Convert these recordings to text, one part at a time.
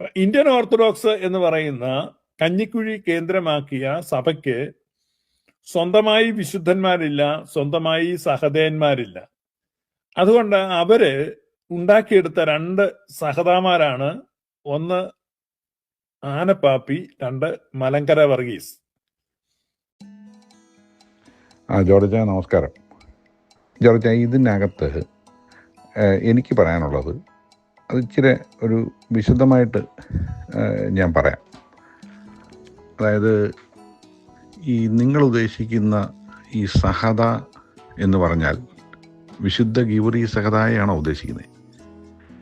Indian orthodox എന്ന് പറയുന്ന കഞ്ഞിക്കുഴി കേന്ദ്രമാക്കിയ സഭയ്ക്ക് സ്വന്തമായി വിശുദ്ധന്മാരില്ല സ്വന്തമായി സഹതയന്മാരില്ല അതുകൊണ്ട് അവർ ഉണ്ടാക്കിയെടുത്ത രണ്ട് സഹതാമാരാണ്. ഒന്ന് ആനപ്പാപ്പി രണ്ട് മലങ്കര വർഗീസ്. ആ ജോർജ നമസ്കാരം. ജോർജ ഇതിനകത്ത് എനിക്ക് പറയാനുള്ളത് അത് ഇച്ചിരി ഒരു വിശദമായിട്ട് ഞാൻ പറയാം. അതായത് ഈ നിങ്ങൾ ഉദ്ദേശിക്കുന്ന ഈ സഹത എന്ന് പറഞ്ഞാൽ വിശുദ്ധ ഗീവറി സഹതായാണോ ഉദ്ദേശിക്കുന്നത്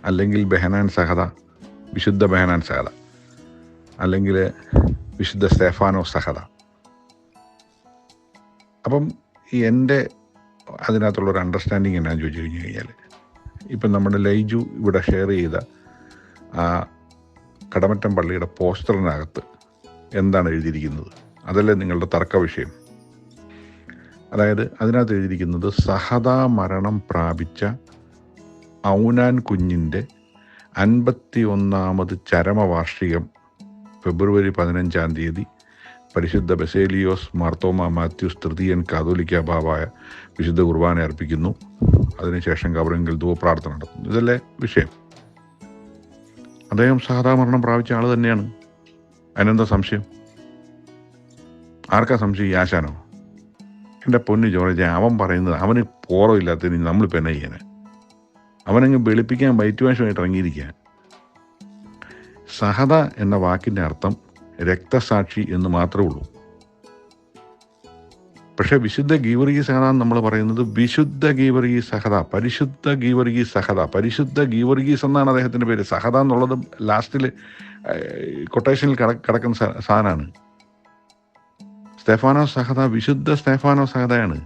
അല്ലെങ്കിൽ ബെഹനാൻ സഹത വിശുദ്ധ ബെഹനാൻ സഹത അല്ലെങ്കിൽ വിശുദ്ധ സ്തേഫാനോ സഹത അപ്പം എന്റെ അതിനകത്തുള്ള ഒരു അണ്ടർസ്റ്റാൻഡിങ് എന്നാന്ന് ചോദിച്ചു കഴിഞ്ഞു കഴിഞ്ഞാൽ ഇപ്പം നമ്മുടെ ലൈജു ഇവിടെ ഷെയർ ചെയ്ത ആ കടമറ്റം പള്ളിയുടെ പോസ്റ്ററിനകത്ത് എന്താണ് എഴുതിയിരിക്കുന്നത്? അതല്ലേ നിങ്ങളുടെ തർക്ക വിഷയം. അതായത് അതിനകത്ത് എഴുതിയിരിക്കുന്നത് സഹതാ മരണം പ്രാപിച്ച ഔനാൻ കുഞ്ഞിന്റെ അൻപത്തി ഒന്നാമത് ചരമവാർഷികം ഫെബ്രുവരി പതിനഞ്ചാം തീയതി പരിശുദ്ധ ബസേലിയോസ് മാർത്തോമ മാത്യുസ് തൃതീയൻ കാതോലിക്ക ബാബായ വിശുദ്ധ കുർബാന അർപ്പിക്കുന്നു അതിനുശേഷം കബറിങ്കിൽ ധൂപ്രാർത്ഥന നടത്തുന്നു ഇതല്ലേ വിഷയം. അദ്ദേഹം സാധാ മരണം പ്രാപിച്ച ആൾ തന്നെയാണ്. അതിനെന്താ സംശയം? ആർക്കാ സംശയം ഈ ആശാനോ? എന്റെ പൊന്നു ജോർജ് അവൻ പറയുന്നത് അവന് പോറമില്ലാത്തതിന് നമ്മളിപ്പോൾ എന്നാ ചെയ്യാൻ അവനങ്ങ് വെളുപ്പിക്കാൻ വൈറ്റുവേഷമായിട്ട് ഇറങ്ങിയിരിക്കുക സഹത എന്ന വാക്കിന്റെ അർത്ഥം രക്തസാക്ഷി എന്ന് മാത്രമേ ഉള്ളൂ. പക്ഷെ വിശുദ്ധ ഗീവർഗി സഹത നമ്മൾ പറയുന്നത് വിശുദ്ധ ഗീവർഗി സഹത പരിശുദ്ധ ഗീവർഗി സഹത പരിശുദ്ധ ഗീവർഗീസ് എന്നാണ് അദ്ദേഹത്തിന്റെ പേര്. സഹത എന്നുള്ളത് ലാസ്റ്റിൽ കൊട്ടേഷനിൽ കട കിടക്കുന്ന സാധനമാണ്. സ്റ്റെഫാനോ സഹത വിശുദ്ധ സ്റ്റെഫാനോ സഹതയാണ്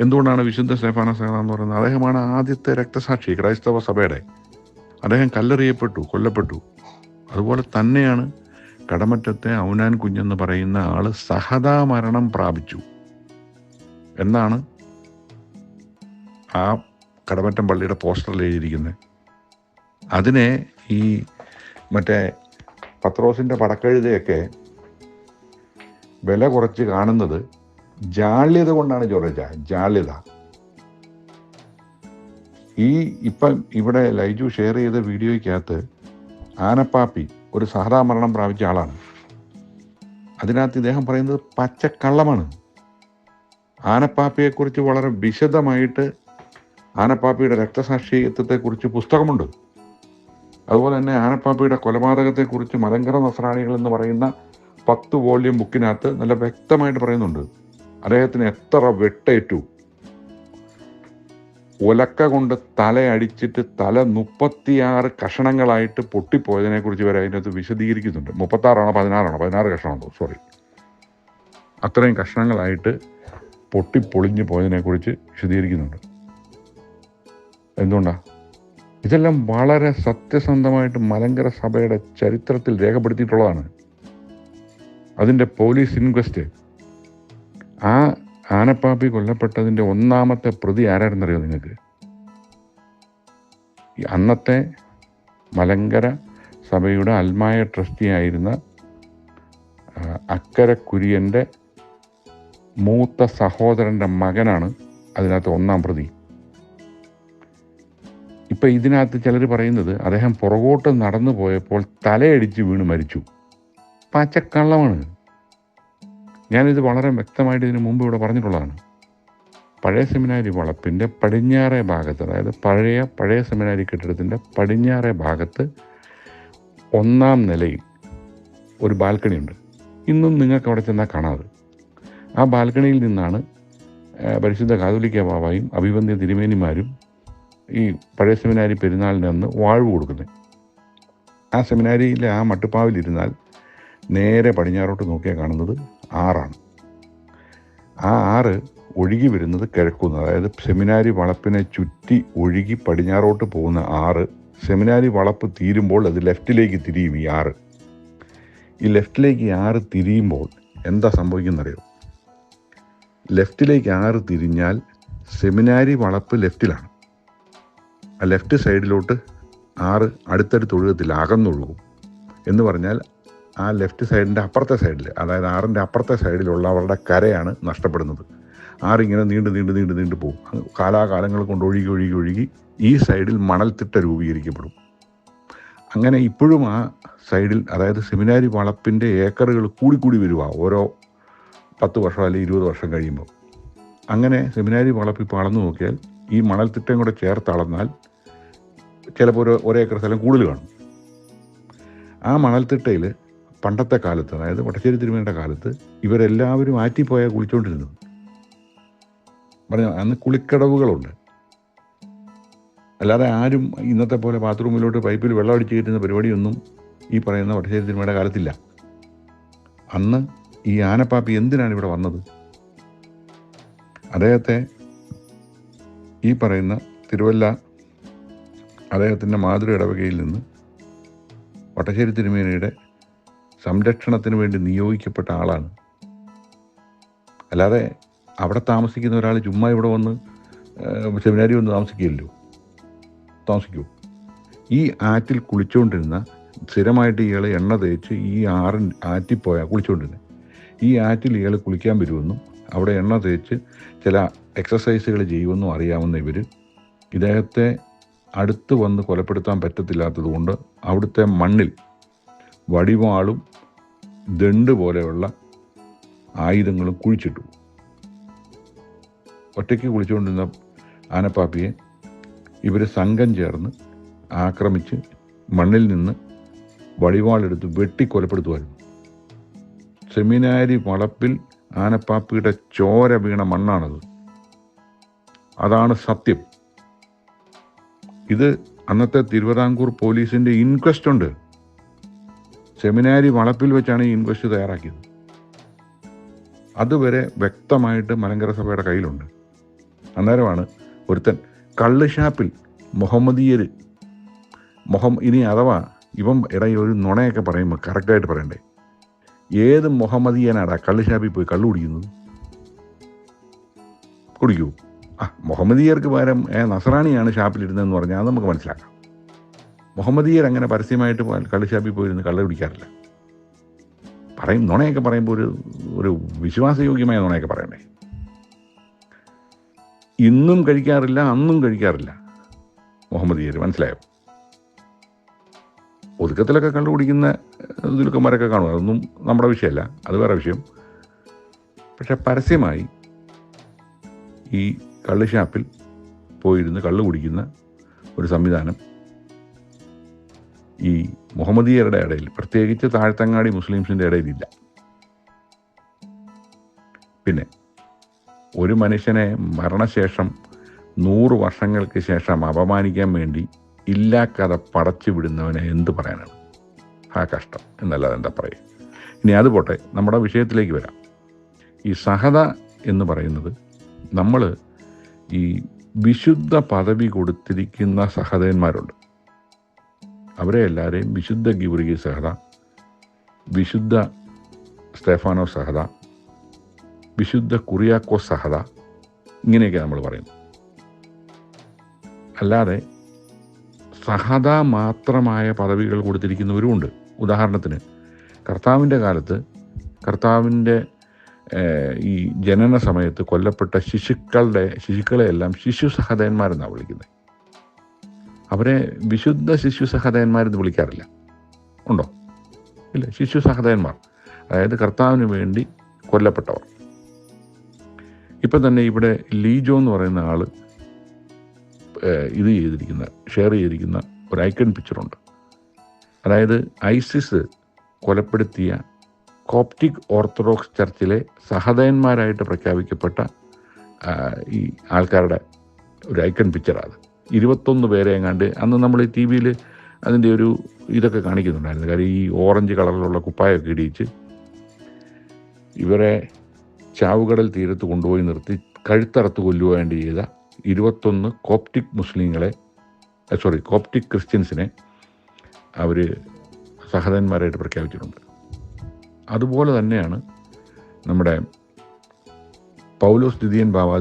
എന്തുകൊണ്ടാണ് വിശുദ്ധ സ്റ്റെഫാനോ സഹത എന്ന് പറയുന്നത്? അദ്ദേഹമാണ് ആദ്യത്തെ രക്തസാക്ഷി ക്രൈസ്തവ സഭയുടെ. അദ്ദേഹം കല്ലെറിയപ്പെട്ടു കൊല്ലപ്പെട്ടു. അതുപോലെ തന്നെയാണ് കടമറ്റത്തെ ഔനാൻ കുഞ്ഞെന്ന് പറയുന്ന ആൾ സഹതാ മരണം പ്രാപിച്ചു. എന്നാണ് ആ കടമറ്റം പള്ളിയുടെ പോസ്റ്ററിൽ എഴുതിയിരിക്കുന്നത് അതിനെ ഈ മറ്റേ പത്രോസിന്റെ പടക്കെഴുതയൊക്കെ വില കുറച്ച് കാണുന്നത് ജാള്യത കൊണ്ടാണ് ജോർജ ജാള്യത. ഈ ഇപ്പം ഇവിടെ ലൈജു ഷെയർ ചെയ്ത വീഡിയോയ്ക്കകത്ത് ആനപ്പാപ്പി ഒരു സഹതാ മരണം പ്രാപിച്ച ആളാണ്. അതിനകത്ത് ഇദ്ദേഹം പറയുന്നത് പച്ചക്കള്ളമാണ്. ആനപ്പാപ്പിയെക്കുറിച്ച് വളരെ വിശദമായിട്ട് ആനപ്പാപ്പിയുടെ രക്തസാക്ഷിത്വത്തെക്കുറിച്ച് പുസ്തകമുണ്ട്. അതുപോലെ തന്നെ ആനപ്പാപ്പിയുടെ കൊലപാതകത്തെക്കുറിച്ച് മലങ്കര നസ്രാണികൾ എന്ന് പറയുന്ന പത്ത് വോള്യം ബുക്കിനകത്ത് നല്ല വ്യക്തമായിട്ട് പറയുന്നുണ്ട്. അദ്ദേഹത്തിന് എത്ര വെട്ടേറ്റു. ഒലക്ക കൊണ്ട് തലയടിച്ചിട്ട് തല മുപ്പത്തിയാറ് കഷണങ്ങളായിട്ട് പൊട്ടിപ്പോയതിനെ കുറിച്ച് വരെ അതിനകത്ത് വിശദീകരിക്കുന്നുണ്ട്. മുപ്പത്താറാണോ പതിനാറാണോ? പതിനാറ് കഷണമാണോ സോറി അത്രയും കഷണങ്ങളായിട്ട് പൊട്ടിപ്പൊളിഞ്ഞ് പോയതിനെ കുറിച്ച് വിശദീകരിക്കുന്നുണ്ട്. എന്തുകൊണ്ടാ? ഇതെല്ലാം വളരെ സത്യസന്ധമായിട്ട് മലങ്കര സഭയുടെ ചരിത്രത്തിൽ രേഖപ്പെടുത്തിയിട്ടുള്ളതാണ്. അതിന്റെ പോലീസ് ഇൻക്വസ്റ്റ് ആ ആനപ്പാപ്പി കൊല്ലപ്പെട്ടതിന്റെ ഒന്നാമത്തെ പ്രതി ആരായിരുന്നറിയോ നിങ്ങൾക്ക്? അന്നത്തെ മലങ്കര സഭയുടെ അൽമായ ട്രസ്റ്റി ആയിരുന്ന അക്കര കുര്യന്റെ മൂത്ത സഹോദരന്റെ മകനാണ് അതിനകത്ത് ഒന്നാം പ്രതി. ഇപ്പം ഇതിനകത്ത് ചിലർ പറയുന്നത് അദ്ദേഹം പുറകോട്ട് നടന്നു പോയപ്പോൾ തലയടിച്ച് വീണ് മരിച്ചു. പച്ചക്കള്ളമാണ്. ഞാനിത് വളരെ വ്യക്തമായിട്ട് ഇതിനു മുമ്പ് ഇവിടെ പറഞ്ഞിട്ടുള്ളതാണ്. പഴയ സെമിനാരി വളപ്പിന്റെ പടിഞ്ഞാറേ ഭാഗത്ത് അതായത് പഴയ പഴയ സെമിനാരി കെട്ടിടത്തിന്റെ പടിഞ്ഞാറേ ഭാഗത്ത് ഒന്നാം നിലയിൽ ഒരു ബാൽക്കണി ഉണ്ട്. ഇന്നും നിങ്ങൾക്ക് അവിടെ ചെന്നാൽ കാണാതെ ആ ബാൽക്കണിയിൽ നിന്നാണ് പരിശുദ്ധ കാതോലിക്ക ബാബായും അഭിബന്ധ്യ തിരുമേനിമാരും ഈ പഴയ സെമിനാരി പെരുന്നാളിന് അന്ന് വാഴവ് കൊടുക്കുന്നത്. ആ സെമിനാരിയിലെ ആ മട്ടുപ്പാവിലിരുന്നാൽ നേരെ പടിഞ്ഞാറോട്ട് നോക്കിയാൽ കാണുന്നത് ആറാണ്. ആ ആറ് ഒഴുകി വരുന്നത് കിഴക്കുന്ന്. അതായത് സെമിനാരി വളപ്പിനെ ചുറ്റി ഒഴുകി പടിഞ്ഞാറോട്ട് പോകുന്ന ആറ് സെമിനാരി വളപ്പ് തീരുമ്പോൾ അത് ലെഫ്റ്റിലേക്ക് തിരിയും ഈ ആറ്. ഈ ലെഫ്റ്റിലേക്ക് ഈ ആറ് തിരിയുമ്പോൾ എന്താ സംഭവിക്കുന്നറിയോ? ലെഫ്റ്റിലേക്ക് ആറ് തിരിഞ്ഞാൽ സെമിനാരി വളപ്പ് ലെഫ്റ്റിലാണ്. ആ ലെഫ്റ്റ് സൈഡിലോട്ട് ആറ് അടുത്തടുത്ത് ഒഴുകത്തില്ല അകന്നൊഴുകും എന്ന് പറഞ്ഞാൽ ആ ലെഫ്റ്റ് സൈഡിന്റെ അപ്പുറത്തെ സൈഡിൽ അതായത് ആറിന്റെ അപ്പുറത്തെ സൈഡിലുള്ളവരുടെ കരയാണ് നഷ്ടപ്പെടുന്നത്. ആറിങ്ങനെ നീണ്ട് നീണ്ട് നീണ്ട് നീണ്ട് പോകും. കാലാകാലങ്ങൾ കൊണ്ട് ഒഴുകി ഒഴുകി ഒഴുകി ഈ സൈഡിൽ മണൽത്തിട്ട രൂപീകരിക്കപ്പെടും. അങ്ങനെ ഇപ്പോഴും ആ സൈഡിൽ അതായത് സെമിനാരി വളപ്പിന്റെ ഏക്കറുകൾ കൂടിക്കൂടി വരുക ഓരോ പത്ത് വർഷം അല്ലെങ്കിൽ ഇരുപത് വർഷം കഴിയുമ്പോൾ. അങ്ങനെ സെമിനാരി വളപ്പ് ഇപ്പോൾ അളന്നു നോക്കിയാൽ ഈ മണൽത്തിട്ടയും കൂടെ ചേർത്ത് അളന്നാൽ ചിലപ്പോൾ ഒരു ഒരേക്കർ സ്ഥലം കൂടുതൽ കാണും. ആ മണൽത്തിട്ടയിൽ പണ്ടത്തെ കാലത്ത് അതായത് വടശ്ശേരി തിരുമേനിയുടെ കാലത്ത് ഇവരെല്ലാവരും ആറ്റിപ്പോയാൽ കുളിച്ചുകൊണ്ടിരുന്നു പറഞ്ഞ അന്ന് കുളിക്കടവുകളുണ്ട്. അല്ലാതെ ആരും ഇന്നത്തെ പോലെ ബാത്റൂമിലോട്ട് പൈപ്പിൽ വെള്ളം അടിച്ചു കയറ്റുന്ന പരിപാടിയൊന്നും ഈ പറയുന്ന വടശ്ശേരി തിരുമയുടെ കാലത്തില്ല. അന്ന് ഈ ആനപ്പാപ്പി എന്തിനാണ് ഇവിടെ വന്നത്? അദ്ദേഹത്തെ ഈ പറയുന്ന തിരുവല്ല അദ്ദേഹത്തിന്റെ മാതൃ ഇടവകയിൽ നിന്ന് വട്ടശ്ശേരി തിരുമേനയുടെ സംരക്ഷണത്തിന് വേണ്ടി നിയോഗിക്കപ്പെട്ട ആളാണ്. അല്ലാതെ അവിടെ താമസിക്കുന്ന ഒരാൾ ചുമ്മാ ഇവിടെ വന്ന് സെമിനാരി വന്ന് താമസിക്കില്ലല്ലോ. താമസിക്കൂ. ഈ ആറ്റിൽ കുളിച്ചുകൊണ്ടിരുന്ന സ്ഥിരമായിട്ട് ഇയാൾ എണ്ണ തേച്ച് ഈ ആറിൻ ആറ്റിൽ പോയാൽ കുളിച്ചുകൊണ്ടിരുന്നത് ഈ ആറ്റിൽ ഇയാൾ കുളിക്കാൻ വരുമെന്നും അവിടെ എണ്ണ തേച്ച് ചില എക്സസൈസുകൾ ചെയ്യുമെന്നും അറിയാവുന്ന ഇവർ ഇദ്ദേഹത്തെ അടുത്ത് വന്ന് കൊലപ്പെടുത്താൻ പറ്റത്തില്ലാത്തതുകൊണ്ട് അവിടുത്തെ മണ്ണിൽ വടിവാളും ദണ്ട് പോലെയുള്ള ആയുധങ്ങളും കുഴിച്ചിട്ടു. ഒറ്റയ്ക്ക് കുളിച്ചുകൊണ്ടിരുന്ന ആനപ്പാപ്പിയെ ഇവർ സംഘം ചേർന്ന് ആക്രമിച്ച് മണ്ണിൽ നിന്ന് വടിവാളെടുത്ത് വെട്ടി കൊലപ്പെടുത്തുമായിരുന്നു സെമിനാരി വളപ്പിൽ ആനപ്പാപ്പിയുടെ ചോര വീണ മണ്ണാണത്. അതാണ് സത്യം. ഇത് അന്നത്തെ തിരുവിതാംകൂർ പോലീസിന്റെ ഇൻക്വസ്റ്റ് ഉണ്ട്. സെമിനാരി വളപ്പിൽ വെച്ചാണ് ഈ ഇൻക്വസ്റ്റ് തയ്യാറാക്കിയത്. അതുവരെ വ്യക്തമായിട്ട് മലങ്കര സഭയുടെ കയ്യിലുണ്ട്. അന്നേരമാണ് ഒരുത്തൻ കള്ള് ഷാപ്പിൽ മുഹമ്മദീയര് മുഹം ഇനി അഥവാ ഇവൻ ഇടയിൽ ഒരു നുണയൊക്കെ പറയുമ്പോൾ കറക്റ്റായിട്ട് പറയണ്ടേ? ഏത് മുഹമ്മദീയനാടാ കള്ള് ഷാപ്പിൽ പോയി കള്ളു കുടിക്കുന്നത്? കുടിക്കൂ. ആ മുഹമ്മദീയർക്ക് പകരം നസറാണിയാണ് ഷാപ്പിലിരുന്നതെന്ന് പറഞ്ഞാൽ നമുക്ക് മനസ്സിലാക്കാം. മുഹമ്മദീയർ അങ്ങനെ പരസ്യമായിട്ട് പോ- കള്ള് ഷാപ്പിൽ പോയിരുന്ന് കള്ള് കുടിക്കാറില്ല പറയും നുണയൊക്കെ പറയുമ്പോൾ ഒരു ഒരു വിശ്വാസയോഗ്യമായ നുണയൊക്കെ പറയണ്ടേ? ഇന്നും കഴിക്കാറില്ല അന്നും കഴിക്കാറില്ല. മുഹമ്മദീയർ മനസ്സിലായോ? ഒതുക്കത്തിലൊക്കെ കള്ളു കുടിക്കുന്ന ദുൽക്കന്മാരൊക്കെ കാണും. അതൊന്നും നമ്മുടെ വിഷയമല്ല അത് വേറെ വിഷയം. പക്ഷെ പരസ്യമായി ഈ കള്ളുഷാപ്പിൽ പോയിരുന്ന് കള്ളു കുടിക്കുന്ന ഒരു സംവിധാനം ഈ മുഹമ്മദീയരുടെ ഇടയിൽ പ്രത്യേകിച്ച് താഴ്ത്തങ്ങാടി മുസ്ലിംസിന്റെ ഇടയിലില്ല. പിന്നെ ഒരു മനുഷ്യനെ മരണശേഷം നൂറ് വർഷങ്ങൾക്ക് ശേഷം അപമാനിക്കാൻ വേണ്ടി ഇല്ലാ കഥ പടച്ചു വിടുന്നവനെ എന്ത് പറയാനാണ്? ആ കഷ്ടം എന്നല്ലാതെ എന്താ പറയുക? ഇനി അത് പോട്ടെ നമ്മുടെ വിഷയത്തിലേക്ക് വരാം. ഈ സഹത എന്ന് പറയുന്നത് നമ്മൾ ഈ വിശുദ്ധ പദവി കൊടുത്തിരിക്കുന്ന സഹതന്മാരുണ്ട് അവരെ എല്ലാവരെയും വിശുദ്ധ ഗിവറിഗി സഹത വിശുദ്ധ സ്റ്റെഫാനോ സഹത വിശുദ്ധ കുറിയാക്കോ സഹത ഇങ്ങനെയൊക്കെ നമ്മൾ പറയുന്നു. അല്ലാതെ സഹത മാത്രമായ പദവികൾ കൊടുത്തിരിക്കുന്നവരുമുണ്ട് ഉദാഹരണത്തിന് കർത്താവിന്റെ കാലത്ത് കർത്താവിന്റെ ഈ ജനന സമയത്ത് കൊല്ലപ്പെട്ട ശിശുക്കളുടെ ശിശുക്കളെയെല്ലാം ശിശു സഹതന്മാരെന്നാണ് വിളിക്കുന്നത്. അവരെ വിശുദ്ധ ശിശു സഹദയന്മാരെന്ന് വിളിക്കാറില്ല. ഉണ്ടോ? ഇല്ല ശിശു സഹദയന്മാർ അതായത് കർത്താവിന് വേണ്ടി കൊല്ലപ്പെട്ടവർ. ഇപ്പം തന്നെ ഇവിടെ ലീജോ എന്ന് പറയുന്ന ആൾ ഇത് ചെയ്തിരിക്കുന്ന ഷെയർ ചെയ്തിരിക്കുന്ന ഒരു ഐക്കൺ പിക്ചറുണ്ട്. അതായത് ഐസിസ് കൊലപ്പെടുത്തിയ കോപ്റ്റിക് ഓർത്തഡോക്സ് ചർച്ചിലെ സഹതയന്മാരായിട്ട് പ്രഖ്യാപിക്കപ്പെട്ട ഈ ആൾക്കാരുടെ ഒരു ഐക്കൺ പിക്ചറാണ് ഇരുപത്തൊന്ന് പേരെ എങ്ങാണ്ട് അന്ന് നമ്മൾ ടി വിയിൽ അതിന്റെ ഒരു ഇതൊക്കെ കാണിക്കുന്നുണ്ടായിരുന്നു. കാര്യം ഈ ഓറഞ്ച് കളറിലുള്ള കുപ്പായൊക്കെ ഇടിയിച്ച് ഇവരെ ചാവുകടൽ തീരത്ത് കൊണ്ടുപോയി നിർത്തി കഴുത്തറത്ത് കൊല്ലുക വേണ്ടി ചെയ്ത ഇരുപത്തൊന്ന് കോപ്റ്റിക് മുസ്ലിങ്ങളെ സോറി കോപ്റ്റിക് ക്രിസ്ത്യൻസിനെ അവർ സഹതന്മാരായിട്ട് പ്രഖ്യാപിച്ചിട്ടുണ്ട്. അതുപോലെ തന്നെയാണ് നമ്മുടെ പൗലോസ് ദിദിയൻ ബാബാ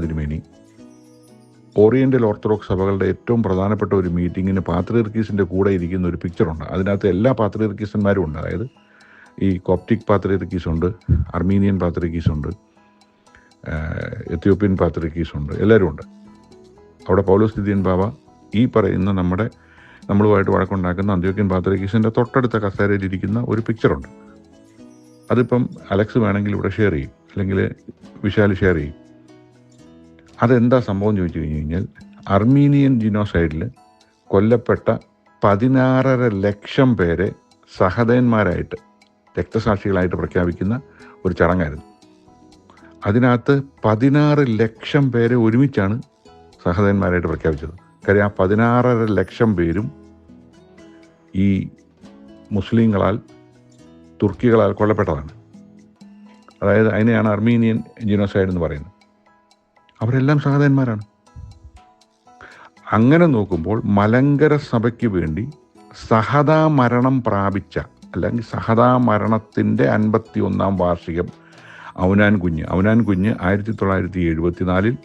തിരുമേനി ഓറിയന്റൽ ഓർത്തഡോക്സ് സഭകളുടെ ഏറ്റവും പ്രധാനപ്പെട്ട ഒരു മീറ്റിങ്ങിന് പാത്രീർക്കീസിന്റെ കൂടെ ഇരിക്കുന്ന ഒരു പിക്ചറുണ്ട് അതിനകത്ത് എല്ലാ പാത്രീർക്കീസന്മാരും ഉണ്ട്. അതായത് ഈ കോപ്റ്റിക് പാത്രീർക്കീസ് ഉണ്ട് അർമീനിയൻ പാത്രീർക്കീസ് ഉണ്ട് എത്യോപ്യൻ പാത്രീർക്കീസ് ഉണ്ട് എല്ലാവരും ഉണ്ട്. അവിടെ പൗലോസ് ദിദിയൻ ബാബ ഈ പറയുന്ന നമ്മുടെ നമ്മളുമായിട്ട് വഴക്കുണ്ടാക്കുന്ന അന്ത്യോക്യൻ പാത്രീർക്കീസിന്റെ തൊട്ടടുത്ത കസേരയിലിരിക്കുന്ന ഒരു പിക്ചറുണ്ട് അതിപ്പം അലക്സ് വേണമെങ്കിൽ ഇവിടെ ഷെയർ ചെയ്യും. അല്ലെങ്കിൽ വിശാൽ ഷെയർ ചെയ്യും. അതെന്താ സംഭവം ചോദിച്ചു കഴിഞ്ഞു കഴിഞ്ഞാൽ അർമീനിയൻ ജിനോസൈഡിൽ കൊല്ലപ്പെട്ട പതിനാറര ലക്ഷം പേരെ സഹതന്മാരായിട്ട് രക്തസാക്ഷികളായിട്ട് പ്രഖ്യാപിക്കുന്ന ഒരു ചടങ്ങായിരുന്നു. അതിനകത്ത് പതിനാറ് ലക്ഷം പേരെ ഒരുമിച്ചാണ് സഹതന്മാരായിട്ട് പ്രഖ്യാപിച്ചത്. കാര്യം ആ പതിനാറര ലക്ഷം പേരും ഈ മുസ്ലിങ്ങളാൽ തുർക്കികളാൽ കൊല്ലപ്പെട്ടതാണ്. അതായത് അതിനെയാണ് അർമീനിയൻ ജിനോസൈഡ് എന്ന് പറയുന്നത്. അവരെല്ലാം സഹതന്മാരാണ് അങ്ങനെ നോക്കുമ്പോൾ മലങ്കര സഭയ്ക്ക് വേണ്ടി സഹതാ മരണം പ്രാപിച്ച അല്ലെങ്കിൽ സഹതാ മരണത്തിന്റെ അൻപത്തി ഒന്നാം വാർഷികം അവനാൻ കുഞ്ഞ് അവനാൻ കുഞ്ഞ് ആയിരത്തി തൊള്ളായിരത്തി എഴുപത്തിനാലിൽ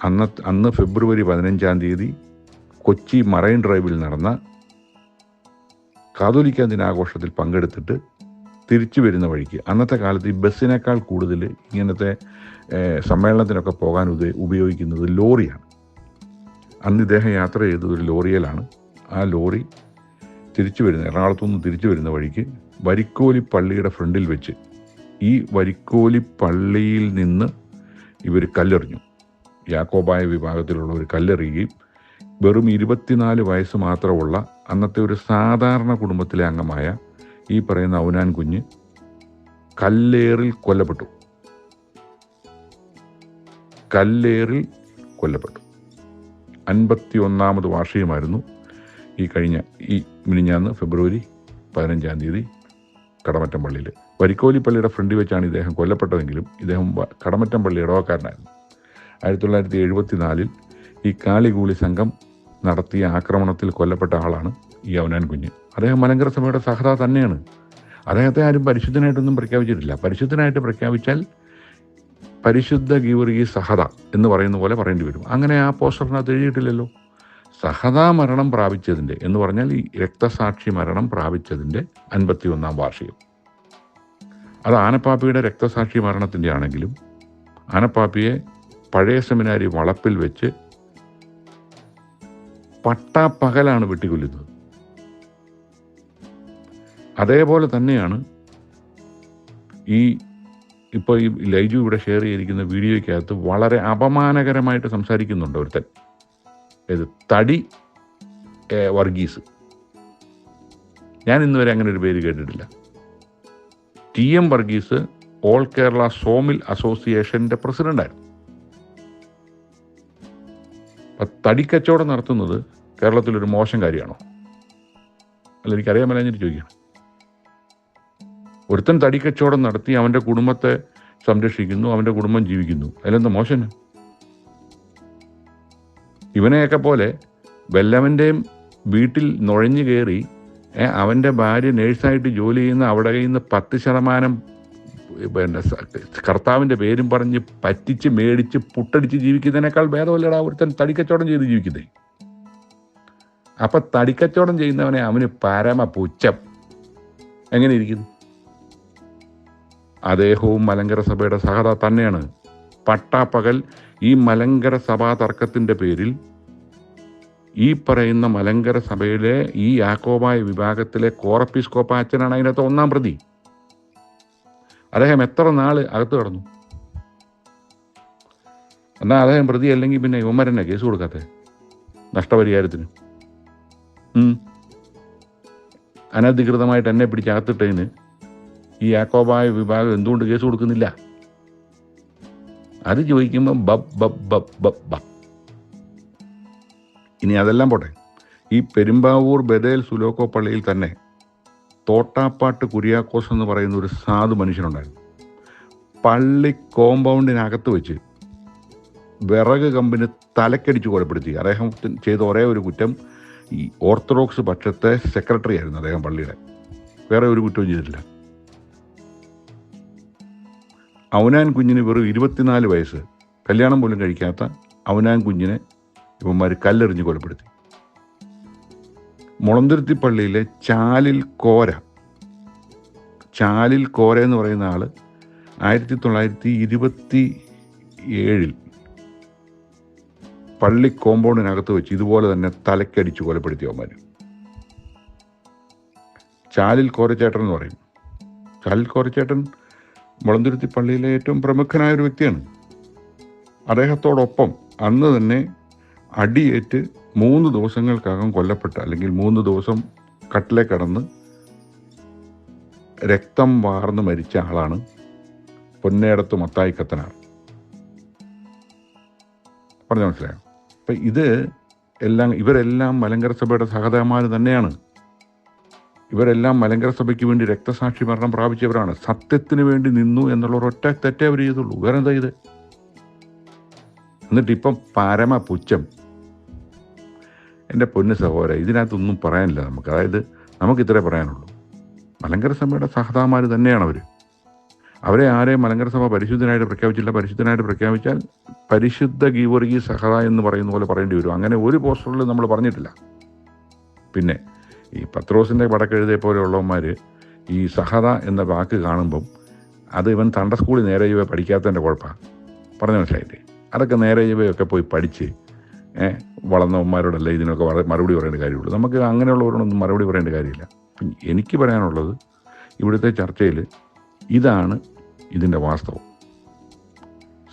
അന്ന് അന്ന് ഫെബ്രുവരി പതിനഞ്ചാം തീയതി കൊച്ചി മറൈൻ ഡ്രൈവിൽ നടന്ന കാതോലിക്ക ദിനാഘോഷത്തിൽ പങ്കെടുത്തിട്ട് തിരിച്ചു വരുന്ന വഴിക്ക്. അന്നത്തെ കാലത്ത് ഈ ബസ്സിനേക്കാൾ കൂടുതൽ ഇങ്ങനത്തെ സമ്മേളനത്തിനൊക്കെ പോകാൻ ഉപ ഉപയോഗിക്കുന്നത് ലോറിയാണ്. അന്ന് ഇദ്ദേഹം യാത്ര ചെയ്തത് ഒരു ലോറിയിലാണ്. ആ ലോറി തിരിച്ചു വരുന്ന എറണാകുളത്തു നിന്ന് തിരിച്ചു വരുന്ന വഴിക്ക് വരിക്കോലി പള്ളിയുടെ ഫ്രണ്ടിൽ വെച്ച് ഈ വരിക്കോലി പള്ളിയിൽ നിന്ന് ഇവർ കല്ലെറിഞ്ഞു. യാക്കോബായ വിഭാഗത്തിലുള്ള ഒരു കല്ലെറിയുകയും വെറും ഇരുപത്തിനാല് വയസ്സ് മാത്രമുള്ള അന്നത്തെ ഒരു സാധാരണ കുടുംബത്തിലെ അംഗമായ ഈ പറയുന്ന ഔനാൻ കുഞ്ഞ് കല്ലേറിൽ കൊല്ലപ്പെട്ടു. കല്ലേറിൽ കൊല്ലപ്പെട്ടു. അൻപത്തി ഒന്നാമത് വാർഷികമായിരുന്നു ഈ കഴിഞ്ഞ ഈ മിനിഞ്ഞാന്ന് ഫെബ്രുവരി പതിനഞ്ചാം തീയതി കടമറ്റം പള്ളിയിൽ വരിക്കോലി പള്ളിയുടെ ഫ്രണ്ടിൽ വെച്ചാണ് ഇദ്ദേഹം കൊല്ലപ്പെട്ടതെങ്കിലും ഇദ്ദേഹം കടമറ്റം പള്ളി ഇടവക്കാരനായിരുന്നു. ആയിരത്തി തൊള്ളായിരത്തി എഴുപത്തിനാലിൽ ഈ കാളികൂളി സംഘം നടത്തിയ ആക്രമണത്തിൽ കൊല്ലപ്പെട്ട ആളാണ് ഈ അവനാൻ കുഞ്ഞ്. അദ്ദേഹം മലങ്കര സഭയുടെ സഹത തന്നെയാണ്. അദ്ദേഹത്തെ ആരും പരിശുദ്ധനായിട്ടൊന്നും പ്രഖ്യാപിച്ചിട്ടില്ല. പരിശുദ്ധനായിട്ട് പ്രഖ്യാപിച്ചാൽ പരിശുദ്ധ ഗീവറി സഹത എന്ന് പറയുന്ന പോലെ പറയേണ്ടി വരും. അങ്ങനെ ആ പോസ്റ്ററിനകത്ത് എഴുതിയിട്ടില്ലല്ലോ. സഹതാ മരണം പ്രാപിച്ചതിന്റെ എന്ന് പറഞ്ഞാൽ ഈ രക്തസാക്ഷി മരണം പ്രാപിച്ചതിന്റെ അൻപത്തി ഒന്നാം വാർഷികം. അത് ആനപ്പാപ്പിയുടെ രക്തസാക്ഷി മരണത്തിന്റെ ആണെങ്കിലും ആനപ്പാപ്പിയെ പഴയ സെമിനാരി വളപ്പിൽ വെച്ച് പട്ടാപ്പകലാണ് വെട്ടിക്കൊല്ലുന്നത്. അതേപോലെ തന്നെയാണ് ഈ ഇപ്പോൾ ഈ ലൈജു ഇവിടെ ഷെയർ ചെയ്തിരിക്കുന്ന വീഡിയോയ്ക്കകത്ത് വളരെ അപമാനകരമായിട്ട് സംസാരിക്കുന്നുണ്ട് ഒരുത്തൻ. ഇത് തടി വർഗീസ്. ഞാൻ ഇന്നുവരെ അങ്ങനെ ഒരു പേര് കേട്ടിട്ടില്ല. T M Varghese all Kerala sawmill അസോസിയേഷന്റെ പ്രസിഡന്റായിരുന്നു അപ്പം തടിക്കച്ചവടം നടത്തുന്നത് കേരളത്തിലൊരു മോശം കാര്യമാണോ? അല്ല എനിക്കറിയാൻ മേലാഞ്ഞിട്ട് ചോദിക്കണം ഒരുത്തൻ തടിക്കച്ചവടം നടത്തി അവന്റെ കുടുംബത്തെ സംരക്ഷിക്കുന്നു അവന്റെ കുടുംബം ജീവിക്കുന്നു. അതിലെന്താ മോശന് ഇവനെയൊക്കെ പോലെ വല്ലവന്റെയും വീട്ടിൽ നുഴഞ്ഞു കയറി അവന്റെ ഭാര്യ നേഴ്സായിട്ട് ജോലി ചെയ്യുന്ന അവിടെ നിന്ന് പത്ത് ശതമാനം പിന്നെ കർത്താവിന്റെ പേരും പറഞ്ഞ് പറ്റിച്ച് മേടിച്ച് പുട്ടടിച്ച് ജീവിക്കുന്നതിനേക്കാൾ ഭേദമല്ലടാ ഒരുത്തൻ തടിക്കച്ചവടം ചെയ്ത് ജീവിക്കുന്നേ. അപ്പം തടിക്കച്ചവടം ചെയ്യുന്നവനെ അവന് പരമ പുച്ഛം എങ്ങനെ ഇരിക്കുന്നു? അദ്ദേഹവും മലങ്കര സഭയുടെ സഹത തന്നെയാണ്. പട്ടാപ്പകൽ ഈ മലങ്കര സഭാ തർക്കത്തിന്റെ പേരിൽ ഈ പറയുന്ന മലങ്കര സഭയിലെ ഈ യാക്കോബായ വിഭാഗത്തിലെ കോറപ്പിസ്കോപ്പ അച്ഛനാണ് അതിനകത്ത് ഒന്നാം പ്രതി. അദ്ദേഹം എത്ര നാൾ അകത്ത് കടന്നു? എന്നാൽ അദ്ദേഹം പ്രതി അല്ലെങ്കിൽ പിന്നെ യുവമരനെ കേസ് കൊടുക്കാത്ത? നഷ്ടപരിഹാരത്തിന്. അനധികൃതമായിട്ട് എന്നെ പിടിച്ച് അകത്തിട്ടതിന് ഈ യാക്കോബായ വിഭാഗം എന്തുകൊണ്ട് കേസ് കൊടുക്കുന്നില്ല? അത് ചോദിക്കുമ്പം ബബ് ബബ് ബബ് ബബ് ബ ഇനി അതെല്ലാം പോട്ടെ. ഈ പെരുമ്പാവൂർ ബദേൽ സുലോക്കോ പള്ളിയിൽ തന്നെ തോട്ടാപ്പാട്ട് കുര്യാക്കോസ് എന്ന് പറയുന്ന ഒരു സാധു മനുഷ്യനുണ്ടായിരുന്നു. പള്ളി കോമ്പൗണ്ടിനകത്ത് വെച്ച് വിറക് കമ്പിന് തലക്കടിച്ച് കൊലപ്പെടുത്തി. അദ്ദേഹം ചെയ്ത ഒരേ ഒരു കുറ്റം ഈ ഓർത്തഡോക്സ് പക്ഷത്തെ സെക്രട്ടറി ആയിരുന്നു അദ്ദേഹം പള്ളിയുടെ. വേറെ ഒരു കുറ്റവും ചെയ്തിട്ടില്ല. അവനാൻ കുഞ്ഞിന് വെറും ഇരുപത്തിനാല് വയസ്സ്. കല്യാണം പോലും കഴിക്കാത്ത അവനാൻ കുഞ്ഞിനെ ഇവന്മാർ കല്ലെറിഞ്ഞ് കൊലപ്പെടുത്തി. മുളന്തുരുത്തി പള്ളിയിലെ ചാലിൽ കോര. ചാലിൽ കോര എന്ന് പറയുന്ന ആൾ ആയിരത്തി തൊള്ളായിരത്തി ഇരുപത്തി ഏഴിൽ പള്ളി കോമ്പൗണ്ടിനകത്ത് വെച്ച് ഇതുപോലെ തന്നെ തലക്കടിച്ച് കൊലപ്പെടുത്തിയവന്മാർ ചാലിൽ കോരച്ചേട്ടൻ എന്ന് പറയും. ചാലിൽ കോരച്ചേട്ടൻ മുളന്തുരുത്തി പള്ളിയിലെ ഏറ്റവും പ്രമുഖനായ ഒരു വ്യക്തിയാണ്. അദ്ദേഹത്തോടൊപ്പം അന്ന് തന്നെ അടിയേറ്റ് മൂന്ന് ദിവസങ്ങൾക്കകം കൊല്ലപ്പെട്ട അല്ലെങ്കിൽ മൂന്ന് ദിവസം കട്ടിലെ കടന്ന് രക്തം വാർന്ന് മരിച്ച ആളാണ് പൊന്നേടത്ത് മത്തായി കത്തനാർ. പറഞ്ഞു മനസ്സിലായോ? അപ്പം ഇത് എല്ലാം ഇവരെല്ലാം മലങ്കര സഭയുടെ സഹതമാർ തന്നെയാണ്. ഇവരെല്ലാം മലങ്കര സഭയ്ക്ക് വേണ്ടി രക്തസാക്ഷി മരണം പ്രാപിച്ചവരാണ്. സത്യത്തിന് വേണ്ടി നിന്നു എന്നുള്ള ഒരൊറ്റ തെറ്റേ അവർ ചെയ്തുള്ളൂ. വേറെ എന്താ ഇത്? എന്നിട്ട് ഇപ്പം പരമ പുച്ഛം എന്റെ പൊന്ന് സഹോദര ഇതിനകത്തൊന്നും പറയാനില്ല നമുക്ക്. അതായത് നമുക്ക് ഇത്രേ പറയാനുള്ളൂ. മലങ്കര സഭയുടെ സഹതാമാർ തന്നെയാണ് അവർ അവരെ ആരെയും മലങ്കര സഭ പരിശുദ്ധനായിട്ട് പ്രഖ്യാപിച്ചില്ല പരിശുദ്ധനായിട്ട് പ്രഖ്യാപിച്ചാൽ പരിശുദ്ധ ഗീവർഗി സഹത എന്ന് പറയുന്ന പോലെ പറയേണ്ടി വരും. അങ്ങനെ ഒരു പോസ്റ്ററിൽ നമ്മൾ പറഞ്ഞിട്ടില്ല. പിന്നെ ഈ പത്രോസിന്റെ വടക്കെഴുതിയെ പോലെയുള്ളവന്മാർ ഈ സഹത എന്ന വാക്ക് കാണുമ്പം അത് ഇവൻ തണ്ട സ്കൂളിൽ നേരെ ചൊവ്വേ പഠിക്കാത്തതിന്റെ കുഴപ്പമാണ് പറഞ്ഞു മനസ്സിലായില്ലേ? അതൊക്കെ നേരെ ചൊവ്വയൊക്കെ പോയി പഠിച്ച് വളർന്നവന്മാരോടല്ലേ ഇതിനൊക്കെ മറുപടി പറയേണ്ട കാര്യമുള്ളൂ. നമുക്ക് അങ്ങനെയുള്ളവരോടൊന്നും മറുപടി പറയേണ്ട കാര്യമില്ല. എനിക്ക് പറയാനുള്ളത് ഇവിടുത്തെ ചർച്ചയിൽ ഇതാണ് ഇതിന്റെ വാസ്തവം.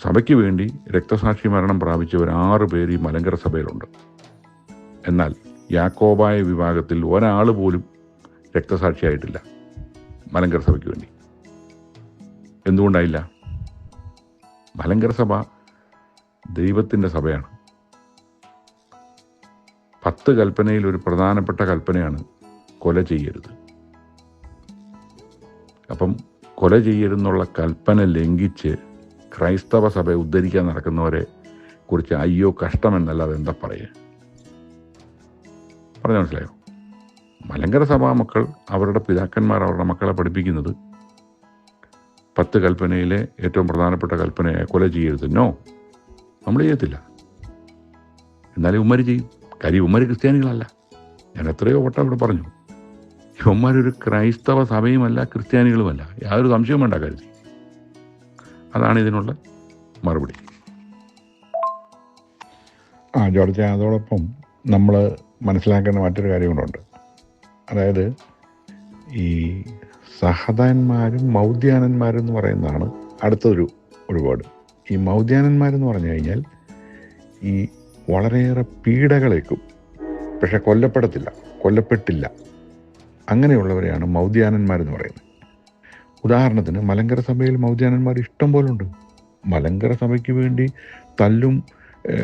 സഭയ്ക്ക് വേണ്ടി രക്തസാക്ഷി മരണം പ്രാപിച്ചവർ ആറ് പേര് ഈ മലങ്കര സഭയിലുണ്ട്. എന്നാൽ യാക്കോബായ വിഭാഗത്തിൽ ഒരാൾ പോലും രക്തസാക്ഷിയായിട്ടില്ല. മലങ്കര സഭയ്ക്ക് വേണ്ടി. എന്തുകൊണ്ടായില്ല? മലങ്കര സഭ ദൈവത്തിന്റെ സഭയാണ്. പത്ത് കൽപ്പനയിൽ ഒരു പ്രധാനപ്പെട്ട കൽപ്പനയാണ് കൊല ചെയ്യരുത്. അപ്പം കൊല ചെയ്യരുതെന്നുള്ള കൽപ്പന ലംഘിച്ച് ക്രൈസ്തവ സഭയെ ഉദ്ധരിക്കാൻ നടക്കുന്നവരെ കുറിച്ച് അയ്യോ കഷ്ടമെന്നല്ലാതെ എന്താ പറയുക? പറഞ്ഞു മനസ്സിലായോ? മലങ്കര സഭാ മക്കൾ അവരുടെ പിതാക്കന്മാർ അവരുടെ മക്കളെ പഠിപ്പിക്കുന്നത് പത്ത് കൽപ്പനയിലെ ഏറ്റവും പ്രധാനപ്പെട്ട കൽപ്പനയെ കൊല ചെയ്യരുത്. നോ നമ്മൾ ചെയ്യത്തില്ല. എന്നാലും ഉമ്മര് ചെയ്യും. കാര്യം ഉമ്മര് ക്രിസ്ത്യാനികളല്ല. ഞാൻ എത്രയോ വട്ടം ഇവിടെ പറഞ്ഞു. ഇവന്മാരൊരു ക്രൈസ്തവ സഭയുമല്ല ക്രിസ്ത്യാനികളുമല്ല. യാതൊരു സംശയവും വേണ്ട കരുതി. അതാണ് ഇതിനുള്ള മറുപടി. ആ ജോർജ് അതോടൊപ്പം നമ്മൾ മനസ്സിലാക്കേണ്ട മറ്റൊരു കാര്യം കൂടെ ഉണ്ട്. അതായത് ഈ സഹതാന്മാരും മൗദ്യാനന്മാരും എന്ന് പറയുന്നതാണ് അടുത്തൊരു ഒരുപാട്. ഈ മൗദ്യാനന്മാരെന്ന് പറഞ്ഞു കഴിഞ്ഞാൽ ഈ വളരെയേറെ പീഡകളേക്കും പക്ഷെ കൊല്ലപ്പെടത്തില്ല കൊല്ലപ്പെട്ടില്ല. അങ്ങനെയുള്ളവരെയാണ് മൗദ്യാനന്മാരെന്ന് പറയുന്നത്. ഉദാഹരണത്തിന് മലങ്കര സഭയിൽ മൗദ്യാനന്മാർ ഇഷ്ടം പോലുണ്ട്. മലങ്കര സഭയ്ക്ക് വേണ്ടി തല്ലും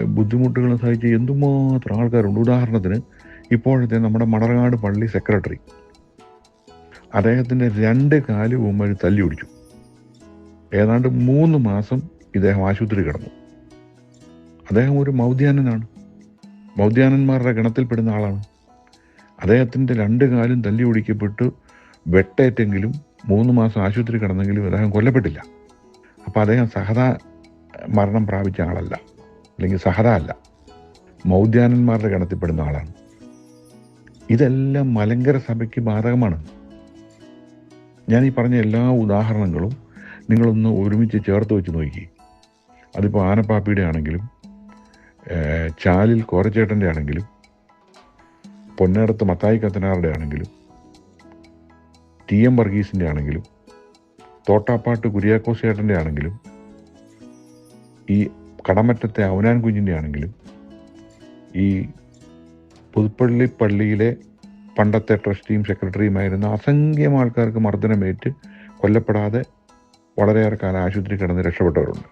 ബുദ്ധിമുട്ടുകളും സഹിച്ച് എന്തുമാത്രം ആൾക്കാരുണ്ട്. ഉദാഹരണത്തിന് ഇപ്പോഴത്തെ നമ്മുടെ മണർകാട് പള്ളി സെക്രട്ടറി അദ്ദേഹത്തിന്റെ രണ്ട് കാൽ ഉമ്മര് തല്ലി ഒടിച്ചു ഏതാണ്ട് മൂന്ന് മാസം ഇദ്ദേഹം ആശുപത്രി കിടന്നു. അദ്ദേഹം ഒരു മൗദ്യാനനാണ്. മൗദ്യാനന്മാരുടെ ഗണത്തിൽപ്പെടുന്ന ആളാണ്. അദ്ദേഹത്തിന്റെ രണ്ട് കാലും തല്ലി ഒടിക്കപ്പെട്ട് വെട്ടേറ്റെങ്കിലും മൂന്ന് മാസം ആശുപത്രി കിടന്നെങ്കിലും അദ്ദേഹം കൊല്ലപ്പെട്ടില്ല. അപ്പോൾ അദ്ദേഹം സഹത മരണം പ്രാപിച്ച ആളല്ല. അല്ലെങ്കിൽ സഹത അല്ല മൗദ്യാനന്മാരുടെ ഗണത്തിൽപ്പെടുന്ന ആളാണ്. ഇതെല്ലാം മലങ്കര സഭയ്ക്ക് ബാധകമാണ്. ഞാൻ ഈ പറഞ്ഞ എല്ലാ ഉദാഹരണങ്ങളും നിങ്ങളൊന്ന് ഒരുമിച്ച് ചേർത്ത് വെച്ച് നോക്കി. അതിപ്പോൾ ആനപ്പാപ്പിയുടെ ആണെങ്കിലും ചാലിൽ കോരച്ചേട്ടന്റെ ആണെങ്കിലും പൊന്നേടത്ത് മത്തായി കത്തനാറുടെ ആണെങ്കിലും ടി എം വർഗീസിന്റെ ആണെങ്കിലും തോട്ടാപ്പാട്ട് കുര്യാക്കോസ് ചേട്ടന്റെ ആണെങ്കിലും ഈ കടമറ്റത്തെ അവനാൻ കുഞ്ഞിന്റെ ആണെങ്കിലും ഈ പുതുപ്പള്ളി പള്ളിയിലെ പണ്ടത്തെ ട്രസ്റ്റിയും സെക്രട്ടറിയുമായിരുന്ന അസംഖ്യം ആൾക്കാർക്ക് മർദ്ദനമേറ്റ് കൊല്ലപ്പെടാതെ വളരെയേറെ കാലം ആശുപത്രി കിടന്ന് രക്ഷപ്പെട്ടവരുണ്ട്.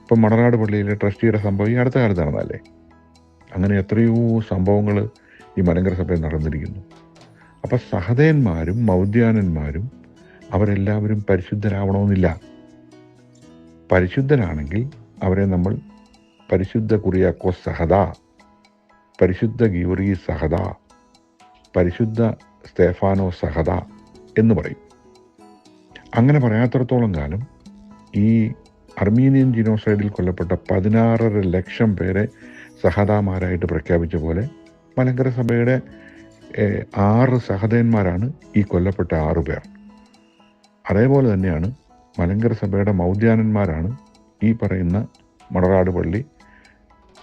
ഇപ്പം മണനാട് പള്ളിയിലെ ട്രസ്റ്റിയുടെ സംഭവം ഈ അടുത്ത കാലത്ത് നടന്നാലേ അങ്ങനെ എത്രയോ സംഭവങ്ങൾ ഈ മലങ്കര സഭയിൽ നടന്നിരിക്കുന്നു. അപ്പം സഹതയന്മാരും മൗദ്യാനന്മാരും അവരെല്ലാവരും പരിശുദ്ധരാവണമെന്നില്ല. പരിശുദ്ധരാണെങ്കിൽ അവരെ നമ്മൾ പരിശുദ്ധ കുറിയാക്കോ സഹദ പരിശുദ്ധ ഗീവറി സഹദ പരിശുദ്ധ സ്തേഫാനോ സഹദ എന്ന് പറയും. അങ്ങനെ പറയാത്തിടത്തോളം കാലം ഈ അർമീനിയൻ ജിനോസൈഡിൽ കൊല്ലപ്പെട്ട പതിനാറര ലക്ഷം പേരെ സഹതാമാരായിട്ട് പ്രഖ്യാപിച്ച പോലെ മലങ്കര സഭയുടെ ആറ് സഹതന്മാരാണ് ഈ കൊല്ലപ്പെട്ട ആറു പേർ അതേപോലെ തന്നെയാണ് മലങ്കര സഭയുടെ മൗദ്യാനന്മാരാണ് ഈ പറയുന്ന മണറാട് പള്ളി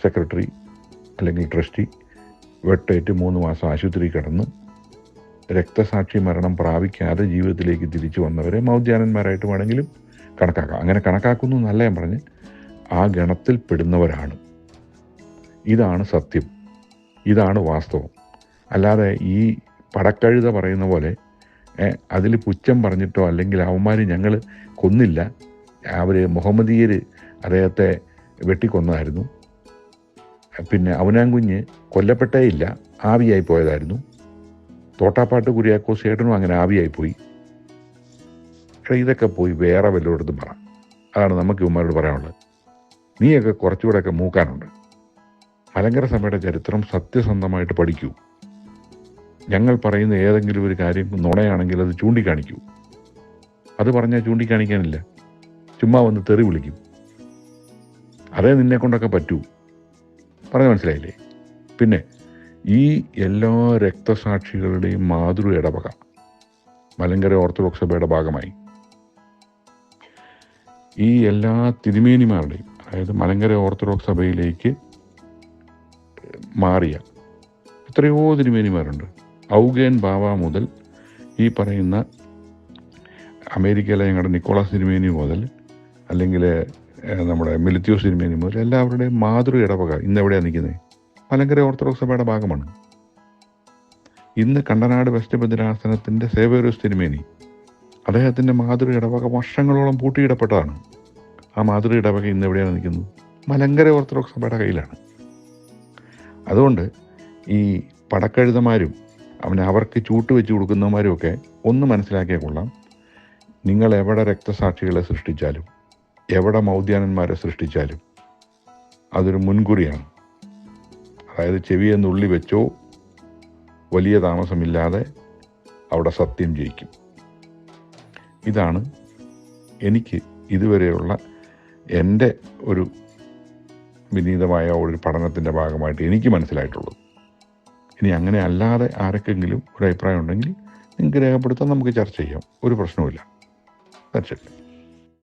സെക്രട്ടറി അല്ലെങ്കിൽ ട്രസ്റ്റി വെട്ടേറ്റ് മൂന്ന് മാസം ആശുപത്രി കിടന്ന് രക്തസാക്ഷി മരണം പ്രാപിക്കാതെ ജീവിതത്തിലേക്ക് തിരിച്ചു വന്നവരെ മൗദ്യാനന്മാരായിട്ട് വേണമെങ്കിലും കണക്കാക്കാം. അങ്ങനെ കണക്കാക്കുന്നു എന്നല്ല ഞാൻ പറഞ്ഞ് ആ ഗണത്തിൽ പെടുന്നവരാണ്. ഇതാണ് സത്യം. ഇതാണ് വാസ്തവം. അല്ലാതെ ഈ പടക്കഴുത പറയുന്ന പോലെ അതിൽ പുച്ഛം പറഞ്ഞിട്ടോ അല്ലെങ്കിൽ അവന്മാർ ഞങ്ങൾ കൊന്നില്ല അവർ മുഹമ്മദീയർ അദ്ദേഹത്തെ വെട്ടിക്കൊന്നതായിരുന്നു പിന്നെ അവനാങ്കുഞ്ഞ് കൊല്ലപ്പെട്ടേ ഇല്ല ആവിയായി പോയതായിരുന്നു. തോട്ടാപ്പാട്ട് കുര്യാക്കോസ് ഏട്ടനും അങ്ങനെ ആവിയായി പോയി. ഇതൊക്കെ പോയി വേറെ വല്ലയിടത്തും പറ. അതാണ് നമുക്ക് ഇവന്മാരോട് പറയാനുള്ളത്. നീയൊക്കെ കുറച്ചുകൂടെയൊക്കെ മൂക്കാനുണ്ട്. മലങ്കര സഭയുടെ ചരിത്രം സത്യസന്ധമായിട്ട് പഠിക്കൂ. ഞങ്ങൾ പറയുന്ന ഏതെങ്കിലും ഒരു കാര്യം നുണയാണെങ്കിൽ അത് ചൂണ്ടിക്കാണിക്കൂ. അത് പറഞ്ഞാൽ ചൂണ്ടിക്കാണിക്കാനില്ല. ചുമ്മാ വന്ന് തെറി വിളിക്കും. അതേ നിന്നെ കൊണ്ടൊക്കെ പറ്റൂ. പറഞ്ഞ മനസ്സിലായില്ലേ? പിന്നെ ഈ എല്ലാ രക്തസാക്ഷികളുടെയും മാതൃ ഇടവക മലങ്കര ഓർത്തഡോക്സ് സഭയുടെ ഭാഗമായി ഈ എല്ലാ തിരുമേനിമാരുടെയും അതായത് മലങ്കര ഓർത്തഡോക്സ് സഭയിലേക്ക് മാറിയ എത്രയോ തിരുമേനിമാരുണ്ട്. ഔഗേൻ ബാവ മുതൽ ഈ പറയുന്ന അമേരിക്കയിലെ ഞങ്ങളുടെ നിക്കോളാസ് തിരുമേനി മുതൽ അല്ലെങ്കിൽ നമ്മുടെ മിലിത്യോസ് സിനിമയിൽ മുതൽ എല്ലാവരുടെയും മാതൃ ഇടവക ഇന്ന് എവിടെയാണ് നിൽക്കുന്നത് മലങ്കര ഓർത്തഡോക്സ് സഭയുടെ ഭാഗമാണ്. ഇന്ന് കണ്ടനാട് വെസ്റ്റ് ബദ്രാസനത്തിന്റെ സേവേറിയസ് തിരുമേനി അദ്ദേഹത്തിന്റെ മാതൃ ഇടവക വർഷങ്ങളോളം പൂട്ടിയിടപ്പെട്ടതാണ്. ആ മാതൃ ഇടവക ഇന്ന് എവിടെയാണ് നിൽക്കുന്നത്? മലങ്കര ഓർത്തഡോക്സ് സഭയുടെ കയ്യിലാണ്. അതുകൊണ്ട് ഈ പടക്കഴുതമാരും അവനെ അവർക്ക് ചൂട്ട് വെച്ച് കൊടുക്കുന്നവന്മാരും ഒക്കെ ഒന്ന് മനസ്സിലാക്കിയാൽ കൊള്ളാം. നിങ്ങൾ എവിടെ രക്തസാക്ഷികളെ സൃഷ്ടിച്ചാലും എവിടെ മൗദ്യാനന്മാരെ സൃഷ്ടിച്ചാലും അതൊരു മുൻകുറിയാണ്. അതായത് ചെവിയെ നുള്ളി വെച്ചോ വലിയ താമസമില്ലാതെ അവിടെ സത്യം ജയിക്കും. ഇതാണ് എനിക്ക് ഇതുവരെയുള്ള എന്റെ ഒരു വിനീതമായ ഒരു പഠനത്തിന്റെ ഭാഗമായിട്ട് എനിക്ക് മനസ്സിലായിട്ടുള്ളത്. ഇനി അങ്ങനെ അല്ലാതെ ആർക്കെങ്കിലും ഒരു അഭിപ്രായം ഉണ്ടെങ്കിൽ നിങ്ങൾക്ക് രേഖപ്പെടുത്താൻ നമുക്ക് ചർച്ച ചെയ്യാം. ഒരു പ്രശ്നവുമില്ല. തീർച്ചയായിട്ടും